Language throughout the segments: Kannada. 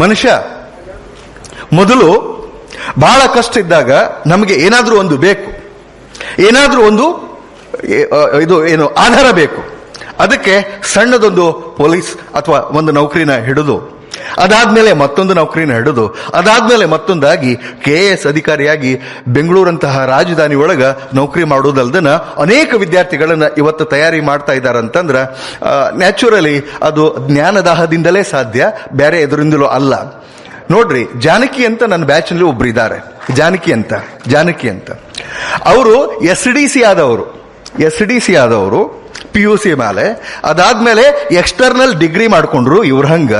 ಮನುಷ್ಯ ಮೊದಲು ಬಹಳ ಕಷ್ಟ ಇದ್ದಾಗ ನಮಗೆ ಏನಾದರೂ ಒಂದು ಬೇಕು. ಏನಾದರೂ ಒಂದು ಇದು ಏನು, ಆಧಾರ ಬೇಕು. ಅದಕ್ಕೆ ಸಣ್ಣದೊಂದು ಪೊಲೀಸ್ ಅಥವಾ ಒಂದು ನೌಕರಿನ ಹಿಡಿದು ಅದಾದ್ಮೇಲೆ ಮತ್ತೊಂದು ನೌಕರಿನ ಹಿಡಿದು, ಅದಾದ್ಮೇಲೆ ಮತ್ತೊಂದಾಗಿ ಕೆ ಎ ಎಸ್ ಅಧಿಕಾರಿಯಾಗಿ ಬೆಂಗಳೂರಂತಹ ರಾಜಧಾನಿ ಒಳಗ ನೌಕರಿ ಮಾಡುವುದಲ್ದನ ಅನೇಕ ವಿದ್ಯಾರ್ಥಿಗಳನ್ನ ಇವತ್ತು ತಯಾರಿ ಮಾಡ್ತಾ ಇದ್ದಾರೆ ಅಂತಂದ್ರ ನ್ಯಾಚುರಲಿ ಅದು ಜ್ಞಾನದಾಹದಿಂದಲೇ ಸಾಧ್ಯ ಬೇರೆ ಎದುರಿಂದಲೂ ಅಲ್ಲ. ನೋಡ್ರಿ, ಜಾನಕಿ ಅಂತ ನನ್ನ ಬ್ಯಾಚ್ನಲ್ಲಿ ಒಬ್ರು ಇದ್ದಾರೆ. ಜಾನಕಿ ಅಂತ ಜಾನಕಿ ಅಂತ. ಅವರು ಎಸ್ ಡಿ ಸಿ ಆದವರು, ಎಸ್ ಡಿ ಸಿ ಆದವರು ಪಿ ಯು ಸಿ ಮೇಲೆ ಅದಾದ್ಮೇಲೆ ಎಕ್ಸ್ಟರ್ನಲ್ ಡಿಗ್ರಿ ಮಾಡ್ಕೊಂಡ್ರು ಇವ್ರ ಹಂಗ.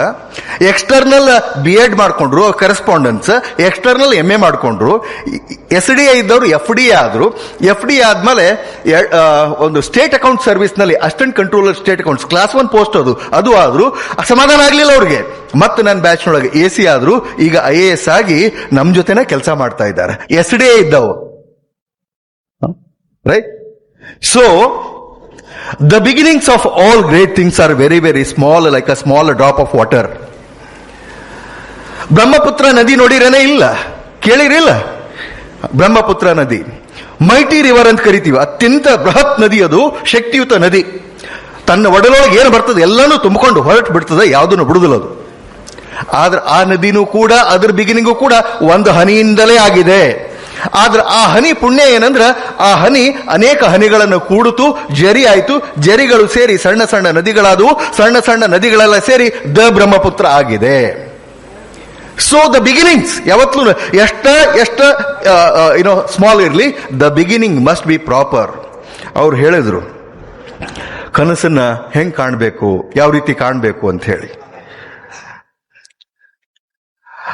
ಎಕ್ಸ್ಟರ್ನಲ್ ಬಿ ಎಡ್ ಮಾಡ್ಕೊಂಡ್ರು ಕರೆಸ್ಪಾಂಡೆನ್ಸ್ ಎಕ್ಸ್ಟರ್ನಲ್ ಎಂ ಎ ಮಾಡ್ಕೊಂಡ್ರು. ಎಸ್ ಡಿ ಐ ಇದ್ದವರು ಎಫ್ ಡಿ ಆದರು. ಎಫ್ ಡಿ ಆದ್ಮೇಲೆ ಒಂದು state account ಸರ್ವಿಸ್ನಲ್ಲಿ assistant controller state accounts class one post ಅದು ಅದು ಆದರೂ. ಅಸಮಾಧಾನ ಆಗಲಿಲ್ಲ ಅವ್ರಿಗೆ. ಮತ್ತೆ ನನ್ನ ಬ್ಯಾಚ್ನೊಳಗೆ ಎ ಸಿ ಆದರೂ. ಈಗ ಐ ಎ ಎಸ್ ಆಗಿ ನಮ್ಮ ಜೊತೆನೇ ಕೆಲಸ ಮಾಡ್ತಾ ಇದ್ದಾರೆ. ಎಸ್ ಡಿ ಎ ಇದ್ದವು. Right so the beginnings of all great things are very very small like a small drop of water Brahmaputra ನದಿ ನೋಡಿರೇನೆ ಇಲ್ಲ? ಕೇಳಿರಿಲ್ಲ? ಬ್ರಹ್ಮಪುತ್ರ ನದಿ ಮೈಟಿ ರಿವರ್ ಅಂತ ಕರಿತೀವಿ. ಅತ್ಯಂತ ಬೃಹತ್ ನದಿ ಅದು, ಶಕ್ತಿಯುತ ನದಿ. ತನ್ನ ಒಡಲೊಳಗೆ ಏನು ಬರ್ತದೆ? ಎಲ್ಲನೂ ತುಂಬಿಕೊಂಡು ಹೊರಟು ಬಿಡ್ತದೆ, ಯಾವುದನ್ನು ಬಿಡುದಿಲ್ಲ ಅದು. ಆದ್ರೆ ಆ ನದಿನೂ ಕೂಡ, ಅದ್ರ ಬಿಗಿನಿಂಗು ಕೂಡ ಒಂದು ಹನಿಯಿಂದಲೇ ಆಗಿದೆ. ಆದ್ರೆ ಆ ಹನಿ ಪುಣ್ಯ ಏನಂದ್ರ ಆ ಹನಿ ಅನೇಕ ಹನಿಗಳನ್ನು ಕೂಡಿತು, ಜರಿ ಆಯಿತು. ಜರಿಗಳು ಸೇರಿ ಸಣ್ಣ ಸಣ್ಣ ನದಿಗಳಾದವು. ಸಣ್ಣ ಸಣ್ಣ ನದಿಗಳೆಲ್ಲ ಸೇರಿ ದ ಬ್ರಹ್ಮಪುತ್ರ ಆಗಿದೆ. ಸೊ ದ ಬಿಗಿನಿಂಗ್ಸ್ ಯಾವತ್ತೂ ಎಷ್ಟ ಎಷ್ಟ ಏನೋ ಸ್ಮಾಲ್ ಇರಲಿ the beginning must be proper ಅವ್ರು ಹೇಳಿದ್ರು, ಕನಸನ್ನ ಹೆಂಗ್ ಕಾಣಬೇಕು, ಯಾವ ರೀತಿ ಕಾಣಬೇಕು ಅಂತ ಹೇಳಿ.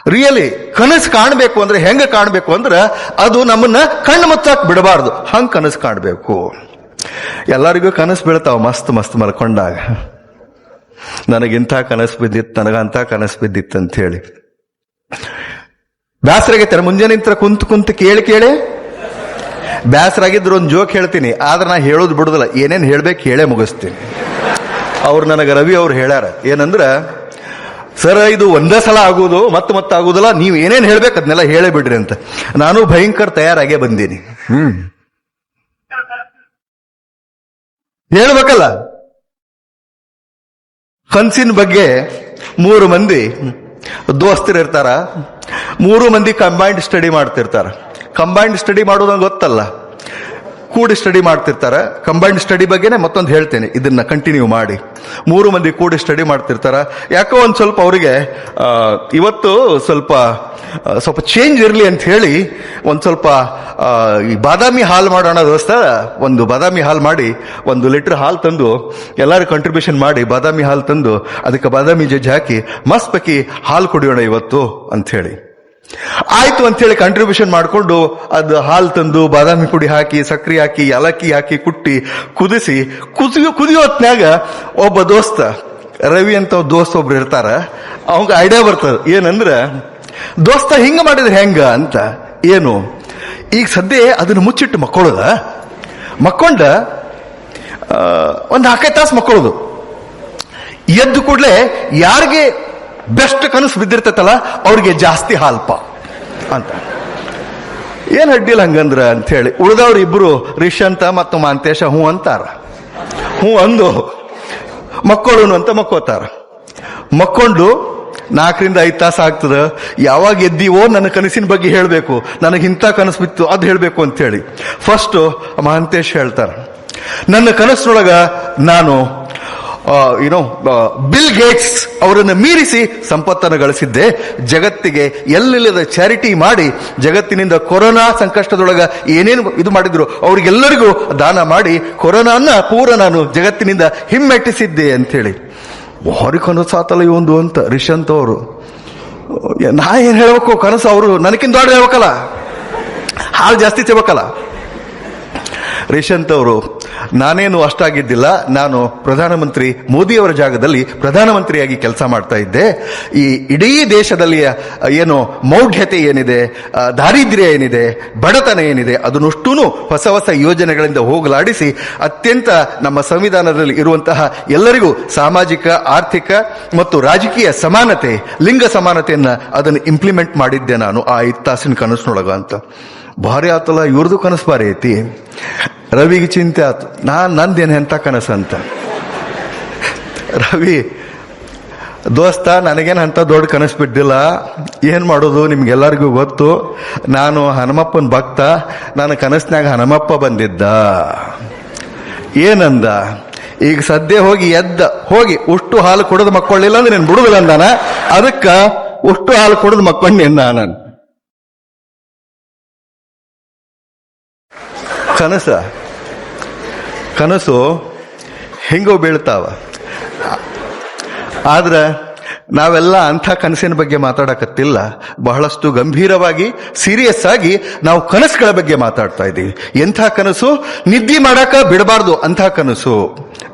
ರಿಯಲಿ ಕನಸು ಕಾಣಬೇಕು ಅಂದ್ರೆ ಹೆಂಗೆ ಕಾಣಬೇಕು ಅಂದ್ರೆ ಅದು ನಮ್ಮನ್ನ ಕಣ್ಣು ಮುಚ್ಚಾಕ್ ಬಿಡಬಾರ್ದು. ಹಂಗ್ ಕನಸು ಕಾಣಬೇಕು. ಎಲ್ಲರಿಗೂ ಕನಸು ಬೀಳ್ತಾವ ಮಸ್ತ್ ಮಸ್ತ್ ಮಲ್ಕೊಂಡಾಗ. ನನಗಿಂತ ಕನಸು ಬಿದ್ದಿತ್ತು ನನಗಂತ ಕನಸು ಬಿದ್ದಿತ್ತು ಅಂತ ಹೇಳಿ ಬ್ಯಾಸರಾಗೈತಾರೆ ಮುಂಜಾನೆ ನಿಂತ್ರ ಕುಂತು ಕುಂತು ಕೇಳಿ ಕೇಳಿ. ಬ್ಯಾಸರಾಗಿದ್ರು ಒಂದು ಜೋಕ್ ಹೇಳ್ತೀನಿ, ಆದ್ರೆ ನಾ ಹೇಳೋದು ಬಿಡುದಿಲ್ಲ. ಏನೇನು ಹೇಳ್ಬೇಕು ಹೇಳೇ ಮುಗಿಸ್ತೀನಿ. ಅವ್ರು ನನಗೆ ರವಿ ಅವ್ರು ಹೇಳ್ಯಾರ. ಏನಂದ್ರ ಸರ್, ಇದು ಒಂದೇ ಸಲ ಆಗೋದು ಮತ್ತೆ ಮತ್ತೆ ಆಗೋದಲ್ಲ ನೀವು ಏನೇನು ಹೇಳ್ಬೇಕು ಅದನ್ನೆಲ್ಲ ಹೇಳೇ ಬಿಡ್ರಿ ಅಂತ. ನಾನು ಭಯಂಕರ ತಯಾರಾಗೇ ಬಂದೀನಿ. ಹ್ಮ್. ಹೇಳ್ಬೇಕಲ್ಲ? ಕನ್ಸಿನ ಬಗ್ಗೆ ಮೂರು ಮಂದಿ ದೋಸ್ತರಿರ್ತಾರ ಮೂರು ಮಂದಿ ಕಂಬೈಂಡ್ ಸ್ಟಡಿ ಮಾಡ್ತಿರ್ತಾರ. ಕಂಬೈಂಡ್ ಸ್ಟಡಿ ಮಾಡೋದಂಗೆ ಗೊತ್ತಲ್ಲ. ಕೂಡಿ ಸ್ಟಡಿ ಮಾಡ್ತಿರ್ತಾರೆ. ಕಂಬೈನ್ಡ್ ಸ್ಟಡಿ ಬಗ್ಗೆನೇ ಮತ್ತೊಂದು ಹೇಳ್ತೇನೆ. ಇದನ್ನ ಕಂಟಿನ್ಯೂ ಮಾಡಿ. ಮೂರು ಮಂದಿ ಕೂಡಿ ಸ್ಟಡಿ ಮಾಡ್ತಿರ್ತಾರೆ. ಯಾಕೋ ಒಂದು ಸ್ವಲ್ಪ ಅವರಿಗೆ ಇವತ್ತು ಸ್ವಲ್ಪ ಸ್ವಲ್ಪ ಚೇಂಜ್ ಇರಲಿ ಅಂತ ಹೇಳಿ ಒಂದು ಸ್ವಲ್ಪ ಈ ಬಾದಾಮಿ ಹಾಲು ಮಾಡೋಣ ದೋಸ್ತ. ಒಂದು ಬಾದಾಮಿ ಹಾಲು ಮಾಡಿ, ಒಂದು ಲೀಟರ್ ಹಾಲು ತಂದು ಎಲ್ಲರೂ ಕಂಟ್ರಿಬ್ಯೂಷನ್ ಮಾಡಿ ಬಾದಾಮಿ ಹಾಲು ತಂದು, ಅದಕ್ಕೆ ಬಾದಾಮಿ ಜಜ್ಜಿ ಹಾಕಿ, ಮಸ್ತ್ ಪಕ್ಕಿ ಹಾಲು ಕುಡಿಯೋಣ ಇವತ್ತು ಅಂತ ಹೇಳಿ. ಆಯ್ತು ಅಂತ ಹೇಳಿ ಕಂಟ್ರಿಬ್ಯೂಷನ್ ಮಾಡಿಕೊಂಡು ಅದು ಹಾಲು ತಂದು ಬಾದಾಮಿ ಪುಡಿ ಹಾಕಿ ಸಕ್ಕರೆ ಹಾಕಿ, ಏಲಕ್ಕಿ ಹಾಕಿ ಕುಟ್ಟಿ ಕುದಿಸಿ, ಕುದಿಯೋ ಕುದಿಯೋ ಹೊತ್ನ್ಯಾಗ ಒಬ್ಬ ದೋಸ್ತ, ರವಿ ಅಂತ ದೋಸ್ತ ಒಬ್ರು ಇರ್ತಾರ, ಅವಂಗ ಐಡಿಯಾ ಬರ್ತದ. ಏನಂದ್ರ, ದೋಸ್ತ, ಹಿಂಗ ಮಾಡಿದ್ರೆ ಹೆಂಗ? ಅಂತ. ಏನು? ಈಗ ಸದ್ಯ ಅದನ್ನ ಮುಚ್ಚಿಟ್ಟು ಮಕ್ಕಳದ ಮಕ್ಕೊಂಡ ಒಂದು ನಾಲ್ಕೈದು ತಾಸು ಮಕ್ಕಳದು ಎದ್ದು ಕೂಡಲೇ ಯಾರಿಗೆ ಬೆಸ್ಟ್ ಕನಸು ಬಿದ್ದಿರ್ತೈತಲ್ಲ, ಅವ್ರಿಗೆ ಜಾಸ್ತಿ ಹಾಲ್ಪ ಅಂತ. ಏನ್ ಅಡ್ಡಿಲ್ಲ ಹಂಗಂದ್ರ ಅಂತ ಹೇಳಿ ಉಳಿದವ್ರು ಇಬ್ರು ರಿಷಂತ ಮತ್ತು ಮಾಂತೇಶ ಹ್ಞೂ ಅಂತಾರ. ಹ್ಞೂ ಅಂದು ಮಕ್ಕಳು ಅಂತ ಮಕ್ಕೋತಾರ. ಮಕ್ಕೊಂಡು ನಾಲ್ಕರಿಂದ ಐದು ತಾಸು ಆಗ್ತದ, ಯಾವಾಗ ಎದ್ದೀವೋ ನನ್ನ ಕನಸಿನ ಬಗ್ಗೆ ಹೇಳಬೇಕು, ನನಗೆ ಇಂಥ ಕನಸು ಬಿತ್ತು ಅದು ಹೇಳಬೇಕು ಅಂತ ಹೇಳಿ ಫಸ್ಟ್ ಮಹಾಂತೇಶ್ ಹೇಳ್ತಾರ, ನನ್ನ ಕನಸಿನೊಳಗ ನಾನು ಯುನೋ ಬಿಲ್ ಗೇಟ್ಸ್ ಅವರನ್ನು ಮೀರಿಸಿ ಸಂಪತ್ತನ್ನು ಗಳಿಸಿದ್ದೆ. ಜಗತ್ತಿಗೆ ಎಲ್ಲಿಲ್ಲದ ಚಾರಿಟಿ ಮಾಡಿ, ಜಗತ್ತಿನಿಂದ ಕೊರೋನಾ ಸಂಕಷ್ಟದೊಳಗ ಏನೇನು ಇದು ಮಾಡಿದ್ರು, ಅವ್ರಿಗೆಲ್ಲರಿಗೂ ದಾನ ಮಾಡಿ ಕೊರೋನಾನ ಪೂರ ನಾನು ಜಗತ್ತಿನಿಂದ ಹಿಮ್ಮೆಟ್ಟಿಸಿದ್ದೆ ಅಂತೇಳಿ ಭಾರಿ ಕನಸು ಆತಲ್ಲ ಇವೊಂದು ಅಂತ ರಿಷಂತ್ ಅವರು. ನಾ ಏನು ಹೇಳಬೇಕು ಕನಸು, ಅವರು ನನಗಿಂತ ದೊಡ್ಡ ಹೇಳ್ಬೇಕಲ್ಲ? ಹಾಲು ಜಾಸ್ತಿ ತಿಳ್ಬೇಕಲ್ಲ ರೇಷಂತ್ ಅವರು, ನಾನೇನು ಅಷ್ಟಾಗಿದ್ದಿಲ್ಲ, ನಾನು ಪ್ರಧಾನಮಂತ್ರಿ ಮೋದಿಯವರ ಜಾಗದಲ್ಲಿ ಪ್ರಧಾನಮಂತ್ರಿಯಾಗಿ ಕೆಲಸ ಮಾಡ್ತಾ ಇದ್ದೆ. ಈ ಇಡೀ ದೇಶದಲ್ಲಿ ಏನು ಮೌಢ್ಯತೆ ಏನಿದೆ ದಾರಿದ್ರ್ಯ ಏನಿದೆ, ಬಡತನ ಏನಿದೆ ಅದನ್ನಷ್ಟೂ ಹೊಸ ಹೊಸ ಯೋಜನೆಗಳಿಂದ ಹೋಗಲಾಡಿಸಿ, ಅತ್ಯಂತ ನಮ್ಮ ಸಂವಿಧಾನದಲ್ಲಿ ಇರುವಂತಹ ಎಲ್ಲರಿಗೂ ಸಾಮಾಜಿಕ, ಆರ್ಥಿಕ ಮತ್ತು ರಾಜಕೀಯ ಸಮಾನತೆ, ಲಿಂಗ ಸಮಾನತೆಯನ್ನು ಅದನ್ನು ಇಂಪ್ಲಿಮೆಂಟ್ ಮಾಡಿದ್ದೆ ನಾನು, ಆ ಇತ್ತಾಸಿನ ತಾಸಿನ ಕನಸಿನೊಳಗ ಅಂತ. ಭಾರಿ ಆತಲ್ಲ, ಇವ್ರದ್ದು ಕನಸು ಭಾರಿ ಐತಿ. ರವಿಗೆ ಚಿಂತೆ ಆತು. ನಾನು ನಂದೇನು ಎಂಥ ಅಂತ. ರವಿ, ದೋಸ್ತ, ನನಗೇನು ಅಂತ ದೊಡ್ಡ ಕನಸು ಬಿಟ್ಟಿಲ್ಲ ಏನು ಮಾಡೋದು ನಿಮ್ಗೆಲ್ಲರಿಗೂ ಗೊತ್ತು. ನಾನು ಹನುಮಪ್ಪನ ಭಕ್ತ. ನನ್ನ ಕನಸಿನಾಗ ಹನುಮಪ್ಪ ಬಂದಿದ್ದ. ಏನಂದ? ಈಗ ಸದ್ಯ ಹೋಗಿ ಎದ್ದ. ಹೋಗಿ ಉಷ್ಟು ಹಾಲು ಕುಡಿದು ಮಕ್ಕೊಳ್ಳಿಲ್ಲ ಅಂದ್ರೆ ನೀನು ಬಿಡುದಿಲ್ಲ ಅಂದಾನ? ಅದಕ್ಕ ಉಷ್ಟು ಹಾಲು ಕುಡಿದು ಮಕ್ಕೊಂಡೇನ ನಾನು ಕನಸ? ಕನಸು ಹೆಂಗೋ ಬೀಳ್ತಾವ. ಆದ್ರೆ ನಾವೆಲ್ಲ ಅಂಥ ಕನಸಿನ ಬಗ್ಗೆ ಮಾತಾಡಕತ್ತಿಲ್ಲ. ಬಹಳಷ್ಟು ಗಂಭೀರವಾಗಿ ಸೀರಿಯಸ್ ಆಗಿ ನಾವು ಕನಸುಗಳ ಬಗ್ಗೆ ಮಾತಾಡ್ತಾ ಇದ್ದೀವಿ. ಎಂಥ ಕನಸು? ನಿದ್ದೆ ಮಾಡಕ ಬಿಡಬಾರ್ದು ಅಂಥ ಕನಸು.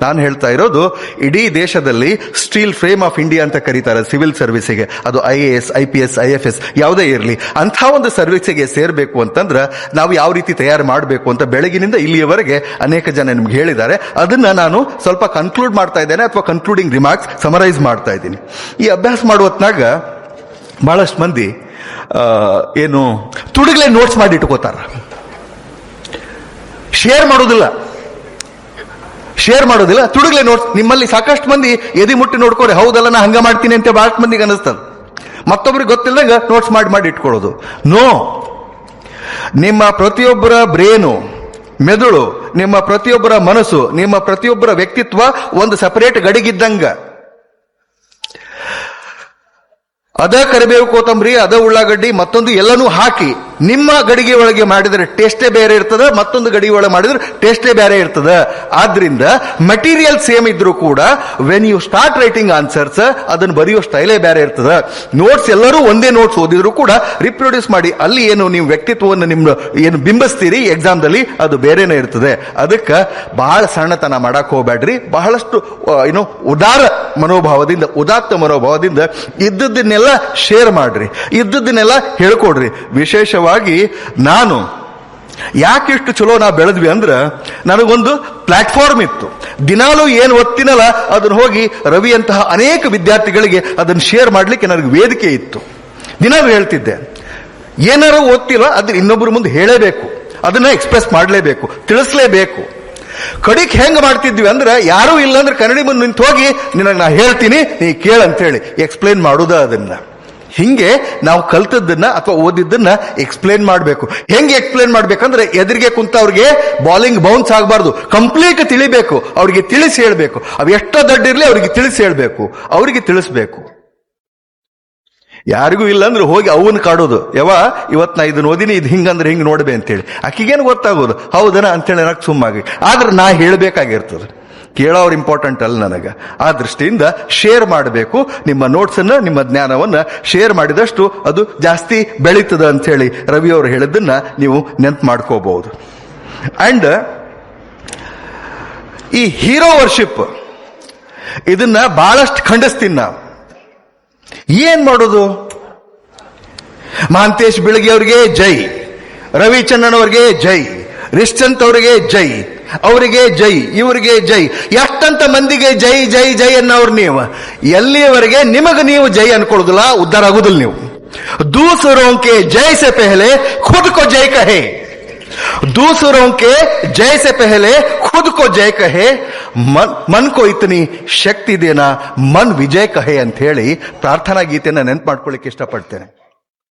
ನಾನು ಹೇಳ್ತಾ ಇರೋದು, ಇಡೀ ದೇಶದಲ್ಲಿ ಸ್ಟೀಲ್ ಫ್ರೇಮ್ ಆಫ್ ಇಂಡಿಯಾ ಅಂತ ಕರೀತಾರೆ ಸಿವಿಲ್ ಸರ್ವಿಸಿಗೆ ಅದು I A S, I P S, I F S, ಯಾವುದೇ ಇರಲಿ. ಅಂಥ ಒಂದು ಸರ್ವಿಸ್ಗೆ ಸೇರಬೇಕು ಅಂತಂದ್ರೆ ನಾವು ಯಾವ ರೀತಿ ತಯಾರು ಮಾಡಬೇಕು ಅಂತ ಬೆಳಗಿನಿಂದ ಇಲ್ಲಿಯವರೆಗೆ ಅನೇಕ ಜನ ನಿಮ್ಗೆ ಹೇಳಿದ್ದಾರೆ. ಅದನ್ನ ನಾನು ಸ್ವಲ್ಪ ಕನ್ಕ್ಲೂಡ್ ಮಾಡ್ತಾ ಇದ್ದೇನೆ ಅಥವಾ ಕನ್ಕ್ಲೂಡಿಂಗ್ ರಿಮಾರ್ಕ್ಸ್ ಸಮರೈಸ್ ಮಾಡ್ತಾ ಇದ್ದೀನಿ. ಈ ಅಭ್ಯಾಸ ಮಾಡುವತ್ನಾಗ ಬಹಳಷ್ಟು ಮಂದಿ ಆ, ಏನು ತುಡುಗಲೇ ನೋಟ್ಸ್ ಮಾಡಿ ಇಟ್ಕೋತಾರ. ಶೇರ್ ಮಾಡೋದಿಲ್ಲ. ಶೇರ್ ಮಾಡೋದಿಲ್ಲ ತುಡುಗಲೆ ನೋಟ್ಸ್ ನಿಮ್ಮಲ್ಲಿ ಸಾಕಷ್ಟು ಮಂದಿ ಎದಿ ಮುಟ್ಟಿ ನೋಡ್ಕೋರಿ ಹೌದಲ್ಲ ನಾ ಹಂಗ ಮಾಡ್ತೀನಿ ಅಂತ ಬಹಳಷ್ಟು ಮಂದಿಗೆ ಅನಿಸ್ತದೆ. ಮತ್ತೊಬ್ರಿಗೆ ಗೊತ್ತಿಲ್ಲದಂಗ ನೋಟ್ಸ್ ಮಾಡಿ ಮಾಡಿ ಇಟ್ಕೊಳ್ಳೋದು. ನೋ ನಿಮ್ಮ ಪ್ರತಿಯೊಬ್ಬರ ಬ್ರೇನು ಮೆದುಳು ನಿಮ್ಮ ಪ್ರತಿಯೊಬ್ಬರ ಮನಸ್ಸು ನಿಮ್ಮ ಪ್ರತಿಯೊಬ್ಬರ ವ್ಯಕ್ತಿತ್ವ ಒಂದು ಸಪರೇಟ್ ಗಡಿಗಿದ್ದಂಗ. ಅದ ಕರಿಬೇವು ಕೊತ್ತಂಬರಿ ಅದ ಉಳ್ಳಾಗಡ್ಡಿ ಮತ್ತೊಂದು ಎಲ್ಲನೂ ಹಾಕಿ ನಿಮ್ಮ ಗಡಿಗೆ ಒಳಗೆ ಮಾಡಿದರೆ ಟೇಸ್ಟೇ ಬೇರೆ ಇರ್ತದ, ಮತ್ತೊಂದು ಗಡಿಗೆ ಒಳಗೆ ಮಾಡಿದ್ರೆ ಟೇಸ್ಟೇ ಬೇರೆ ಇರ್ತದ. ಆದ್ರಿಂದ ಮೆಟೀರಿಯಲ್ ಸೇಮ್ ಇದ್ರೂ ಕೂಡ when you start writing answers ಅದನ್ನು ಬರೆಯೋ ಸ್ಟೈಲೇ ಬೇರೆ ಇರ್ತದ. ನೋಟ್ಸ್ ಎಲ್ಲರೂ ಒಂದೇ ನೋಟ್ಸ್ ಓದಿದ್ರು ಕೂಡ ರಿಪ್ರೊಡ್ಯೂಸ್ ಮಾಡಿ, ಅಲ್ಲಿ ಏನು ನೀವು ವ್ಯಕ್ತಿತ್ವವನ್ನು ನಿಮ್ಮ ಏನು ಬಿಂಬಿಸ್ತೀರಿ ಎಕ್ಸಾಮ್ದಲ್ಲಿ ಅದು ಬೇರೆನೇ ಇರ್ತದೆ. ಅದಕ್ಕೆ ಬಹಳ ಸಣ್ಣತನ ಮಾಡಕ್ಕೆ ಹೋಗ್ಬೇಡ್ರಿ. ಬಹಳಷ್ಟು ಏನು ಉದಾರ ಮನೋಭಾವದಿಂದ, ಉದಾತ್ತ ಮನೋಭಾವದಿಂದ ಇದ್ದದ್ದನ್ನೆಲ್ಲ ಶೇರ್ ಮಾಡ್ರಿ. ಇದ್ದದ್ದನ್ನೆಲ್ಲ ಹೇಳ್ಕೊಡ್ರಿ. ವಿಶೇಷವಾಗಿ ನಾನು ಯಾಕೆ ಇಷ್ಟು ಚಲೋ ನಾ ಬೆಳೆದ್ವಿ ಅಂದ್ರ ನನಗೊಂದು ಪ್ಲಾಟ್ಫಾರ್ಮ್ ಇತ್ತು. ದಿನಾಲೂ ಏನು ಒತ್ತಿನಲ್ಲ, ಅದನ್ನ ಹೋಗಿ ರವಿ ಅಂತಹ ಅನೇಕ ವಿದ್ಯಾರ್ಥಿಗಳಿಗೆ ಅದನ್ನು ಶೇರ್ ಮಾಡ್ಲಿಕ್ಕೆ ನನಗೆ ವೇದಿಕೆ ಇತ್ತು. ದಿನಾಲೂ ಹೇಳ್ತಿದ್ದೆ. ಏನಾರು ಓದ್ತಿಲ್ಲ ಅದನ್ನ ಇನ್ನೊಬ್ಬರ ಮುಂದೆ ಹೇಳೇಬೇಕು. ಅದನ್ನ ಎಕ್ಸ್ಪ್ರೆಸ್ ಮಾಡಲೇಬೇಕು, ತಿಳಿಸ್ಲೇಬೇಕು. ಕಡಿಕ್ ಹೆಂಗ್ ಮಾಡ್ತಿದ್ವಿ ಅಂದ್ರೆ, ಯಾರೂ ಇಲ್ಲ ಅಂದ್ರೆ ಕನ್ನಡಿ ಮುಂದೆ ನಿಂತು ಹೋಗಿ, ನಿನಗೆ ನಾ ಹೇಳ್ತೀನಿ, ನೀ ಕೇಳಂತೇಳಿ ಎಕ್ಸ್ಪ್ಲೇನ್ ಮಾಡುದ ಅದನ್ನ. ಹಿಂಗೆ ನಾವು ಕಲ್ತದ್ದನ್ನ ಅಥವಾ ಓದಿದ್ದನ್ನ ಎಕ್ಸ್ಪ್ಲೇನ್ ಮಾಡಬೇಕು. ಹೆಂಗೆ ಎಕ್ಸ್ಪ್ಲೇನ್ ಮಾಡ್ಬೇಕಂದ್ರೆ ಎದುರಿಗೆ ಕುಂತವ್ರಿಗೆ ಬಾಲಿಂಗ್ ಬೌನ್ಸ್ ಆಗಬಾರ್ದು. ಕಂಪ್ಲೀಟ್ ತಿಳಿಬೇಕು. ಅವ್ರಿಗೆ ತಿಳಿಸಿ ಹೇಳ್ಬೇಕು. ಅವು ಎಷ್ಟೋ ಇರಲಿ ಅವ್ರಿಗೆ ತಿಳಿಸಿ ಹೇಳ್ಬೇಕು. ಅವರಿಗೆ ತಿಳಿಸ್ಬೇಕು. ಯಾರಿಗೂ ಇಲ್ಲ ಅಂದ್ರೆ ಹೋಗಿ ಅವನ್ನ ಕಾಡೋದು. ಯಾವ ಇವತ್ ನಾ ಇದನ್ನ ಓದಿನಿ, ಇದು ಹಿಂಗಂದ್ರೆ ಹಿಂಗ್ ನೋಡ್ಬೆ ಅಂತೇಳಿ. ಆಕಿಗೇನು ಗೊತ್ತಾಗೋದು? ಹೌದನ? ಅಂತೇಳಿ ಸುಮ್ಮಾಗಿ. ಆದ್ರೆ ನಾ ಹೇಳ್ಬೇಕಾಗಿರ್ತದೆ. ಕೇಳೋರು ಇಂಪಾರ್ಟೆಂಟ್ ಅಲ್ಲ ನನಗೆ. ಆ ದೃಷ್ಟಿಯಿಂದ ಶೇರ್ ಮಾಡಬೇಕು. ನಿಮ್ಮ ನೋಟ್ಸನ್ನು ನಿಮ್ಮ ಜ್ಞಾನವನ್ನು ಶೇರ್ ಮಾಡಿದಷ್ಟು ಅದು ಜಾಸ್ತಿ ಬೆಳೀತದ ಅಂಥೇಳಿ ರವಿಯವರು ಹೇಳಿದ್ದನ್ನ ನೀವು ನೆನ್ಪು ಮಾಡ್ಕೋಬಹುದು. ಅಂಡ್ ಈ ಹೀರೋ ವರ್ಷಿಪ್ ಇದನ್ನ ಬಹಳಷ್ಟು ಖಂಡಿಸ್ತೀನಿ ನಾವು. ಏನ್ ಮಾಡೋದು? ಮಹಾಂತೇಶ್ ಬಿಳಗಿ ಅವರಿಗೆ ಜೈ. ರವಿಚಂದ್ರನ್ ಅವರಿಗೆ ಜೈ. ರಿಶ್ಚಂತ್ ಅವರಿಗೆ ಜೈ. ಅವರಿಗೆ ಜೈ ಇವರಿಗೆ ಜೈ ಎಷ್ಟಂತ ಮಂದಿಗೆ ಜೈ ಜೈ ಜೈ ಅನ್ನೋರು ನೀವು ಎಲ್ಲಿಯವರೆಗೆ ನಿಮಗೆ ನೀವು ಜೈ ಅನ್ಕೊಳ್ಳೋದಿಲ್ಲ ಉದ್ಧಾರ ಆಗುದಿಲ್ಲ ನೀವು दूसरों के जय से पहले खुद को जय कहे दूसरों के जय से पहले खुद को जय कहे मन मन को इतनी ಶಕ್ತಿ ದೇನಾ ಮನ್ ವಿಜಯ್ ಕಹೆ ಅಂತ ಹೇಳಿ ಪ್ರಾರ್ಥನಾ ಗೀತೆಯನ್ನ ನೆನ್ಪು ಮಾಡ್ಕೊಳ್ಳಿಕ್ಕೆ ಇಷ್ಟಪಡ್ತೇನೆ